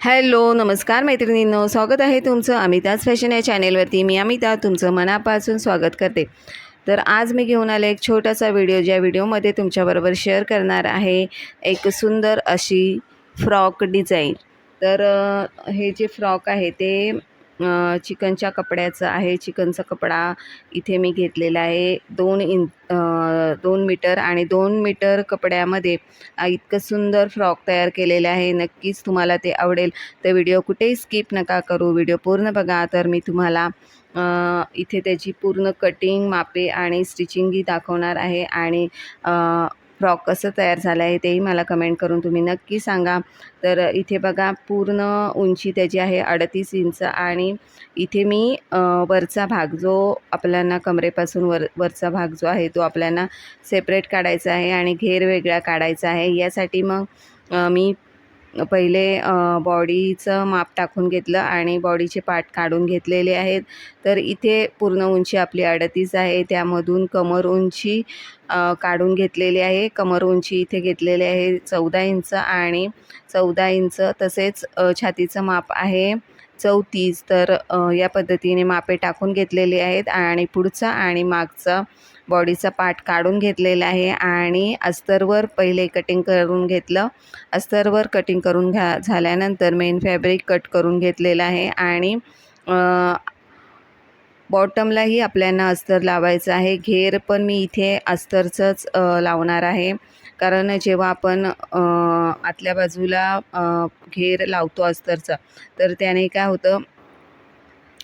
Hello नमस्कार मैत्रिणींनो. स्वागत आहे तुमचं अमिताज फॅशन या चॅनेलवरती. मी अमिता तुमचं मनापासून स्वागत करते. तर आज मी घेऊन आले एक छोटासा व्हिडिओ ज्या व्हिडिओमध्ये तुमच्याबरोबर शेअर करणार आहे एक सुंदर अशी फ्रॉक डिझाईन. तर हे जे फ्रॉक आहे ते चिकनच्या कपड्याचं आहे. चिकनचा कपडा इथे मी घेतलेला आहे. दोन इन दोन मीटर आणि दोन मीटर कपड्यामध्ये इतकं सुंदर फ्रॉक तयार केलेलं आहे. नक्कीच तुम्हाला ते आवडेल. तर व्हिडिओ कुठेही स्किप नका करू. व्हिडिओ पूर्ण बघा. तर मी तुम्हाला इथे त्याची पूर्ण कटिंग मापे आणि स्टिचिंगही दाखवणार आहे. आणि फ्रॉक कसं तयार झालं आहे तेही मला कमेंट करून तुम्ही नक्की सांगा. तर इथे बघा पूर्ण उंची त्याची आहे अडतीस इंच आणि इथे मी वरचा भाग जो आपल्याला कमरेपासून वर वरचा भाग जो आहे तो आपल्याला सेपरेट काढायचा आहे आणि घेर वेगळा काढायचा आहे. यासाठी मग मी पहिले बॉडीचं माप टाकून घेतलं आणि बॉडीचे पार्ट काढून घेतलेले आहेत. तर इथे पूर्ण उंची आपली अडतीस आहे. त्यामधून कमर उंची काढून घेतलेली आहे. कमर उंची इथे घेतलेली आहे चौदा इंच आणि चौदा इंच तसेच छातीचं माप आहे चौतीस. तर या पद्धतीने मापे टाकून घेतलेली आहेत आणि पुढचा आणि मागचा बॉडीचा पार्ट काढून घेतलेला आहे आणि अस्तरवर पहिले कटिंग करून घेतलं. अस्तरवर कटिंग करून घ्या झाल्यानंतर मेन फॅब्रिक कट करून घेतलेलं आहे आणि बॉटमलाही आपल्याला अस्तर लावायचं आहे. घेर पण मी इथे अस्तरचंच लावणार आहे. कारण जेव्हा आपण आतल्या बाजूला घेर लावतो अस्तरचा तर त्याने काय होतं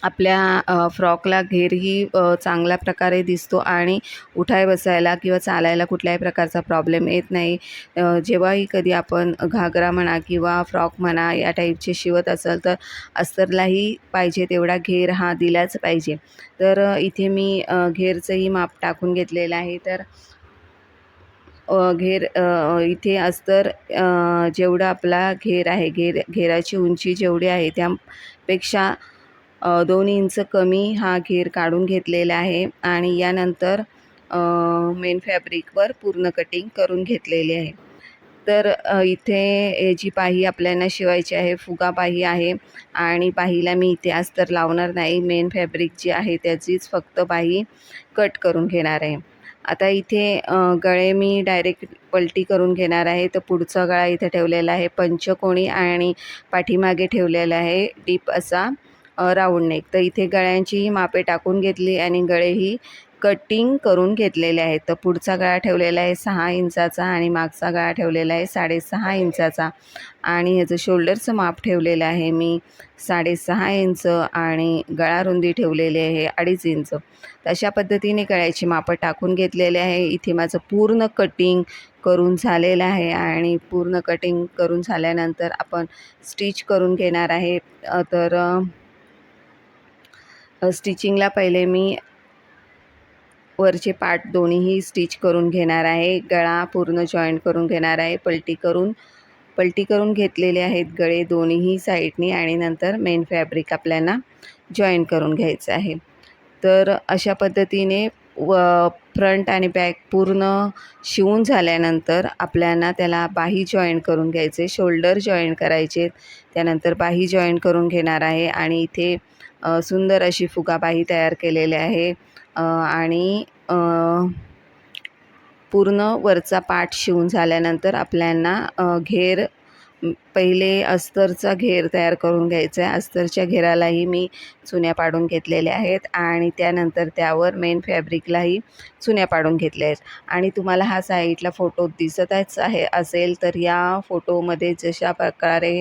आपल्या फ्रॉकला घेरही चांगल्या प्रकारे दिसतो आणि उठाय बसायला किंवा चालायला कुठल्याही प्रकारचा प्रॉब्लेम येत नाही. जेव्हाही कधी आपण घागरा म्हणा किंवा फ्रॉक म्हणा या टाईपचे शिवत असाल तर अस्तरलाही पाहिजे तेवढा घेर हा दिलाच पाहिजे. तर इथे मी घेरचंही माप टाकून घेतलेलं आहे. तर घेर इथे अस्तर जेवढं जेवढा आपला घेर आहे घेर घेराची उंची जेवढी आहे त्यापेक्षा दोन इंच कमी हा घेर काढून घेतलेला आहे आणि यानंतर मेन फॅब्रिकवर पूर्ण कटिंग करून घेतलेली आहे. तर इथे जी पाही आपल्याला शिवायची आहे फुगा पाही आहे आणि पाहीला मी इथे तर लावणार नाही मेन फॅब्रिक जी आहे त्याचीच फक्त पाही कट करून घेणार आहे. आता इथे गळे मी डायरेक्ट पलटी करून घेणार आहे तर पुढचा गळा इथे ठेवलेला आहे पंचकोणी आणि पाठीमागे ठेवलेला आहे डीप असा. Round neck. तर इथे गळ्यांचीही मापे टाकून घेतली आणि गळेही कटिंग करून घेतलेले आहेत. तर पुढचा गळा ठेवलेला आहे सहा इंचाचा आणि मागचा गळा ठेवलेला आहे साडेसहा इंचाचा. आणि ह्याचं शोल्डरचं माप ठेवलेलं आहे मी साडेसहा इंच आणि गळा रुंदी ठेवलेली आहे अडीच इंच. तर अशा पद्धतीने गळ्याची मापं टाकून घेतलेले आहे. इथे माझं पूर्ण कटिंग करून झालेलं आहे आणि पूर्ण कटिंग करून झाल्यानंतर आपण स्टिच करून घेणार आहे. तर स्टिचिंगला पहिले मी वरचे पार्ट दोन्हीही स्टिच करून घेणार आहे. गळा पूर्ण जॉईंट करून घेणार आहे. पलटी करून पलटी करून घेतलेले आहेत गळे दोन्हीही साईडनी आणि नंतर मेन फॅब्रिक आपल्याला जॉईन करून घ्यायचं आहे. तर अशा पद्धतीने व फ्रंट आणि बॅक पूर्ण शिवून झाल्यानंतर आपल्याला त्याला बाही जॉईन करून घ्यायचे शोल्डर जॉईन करायचे त्यानंतर बाही जॉईन करून घेणार आहे आणि इथे सुंदर अशी फुगाबाही तयार केलेली आहे. आणि पूर्ण वरचा पाठ शिवून झाल्यानंतर आपल्याला घेर पहिले अस्तरचा घेर तयार करून घ्यायचा आहे. अस्तरच्या घेरालाही मी चुन्या पाडून घेतलेल्या आहेत आणि त्यानंतर त्यावर मेन फॅब्रिकलाही चुन्या पाडून घेतल्या आहेत. आणि तुम्हाला हा साईडला फोटो दिसतच आहे असेल तर या फोटोमध्ये जशा प्रकारे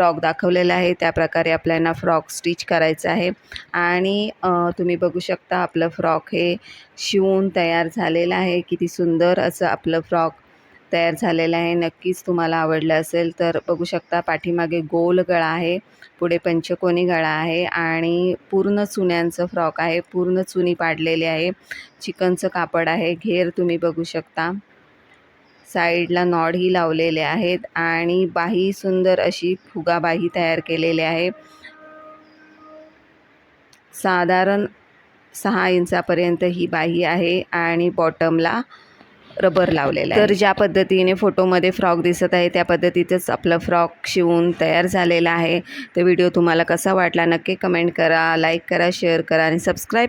फ्रॉक दाखवलेला आहे. त्या प्रकारे आपल्याला फ्रॉक स्टिच करायचं आहे. आणि तुम्ही बघू शकता आपलं फ्रॉक हे शिवून तयार झालेलं आहे. किती सुंदर असं आपलं फ्रॉक तयार झालेलं आहे. नक्कीच तुम्हाला आवडलं असेल तर बघू शकता पाठीमागे गोल गळा आहे. पुढे पंचकोनी गळा आहे. आणि पूर्ण चुन्यांचं फ्रॉक आहे. पूर्ण चुनी पाडलेली आहे. चिकनचं कापड आहे. घेर तुम्ही बघू शकता. साईडला नॉडही लावलेले आहेत आणि बाही सुंदर अशी फुगाबाही तयार केलेली आहे. साधारण सहा इंचापर्यंत ही बाही आहे आणि बॉटमला रबर लावलेला आहे. तर ज्या पद्धतीने फोटोमध्ये फ्रॉक दिसत आहे त्या पद्धतीतच आपला फ्रॉक शिवून तयार झालेला आहे. तर व्हिडिओ तुम्हाला कसा वाटला नक्की कमेंट करा लाईक करा शेअर करा आणि सबस्क्राईब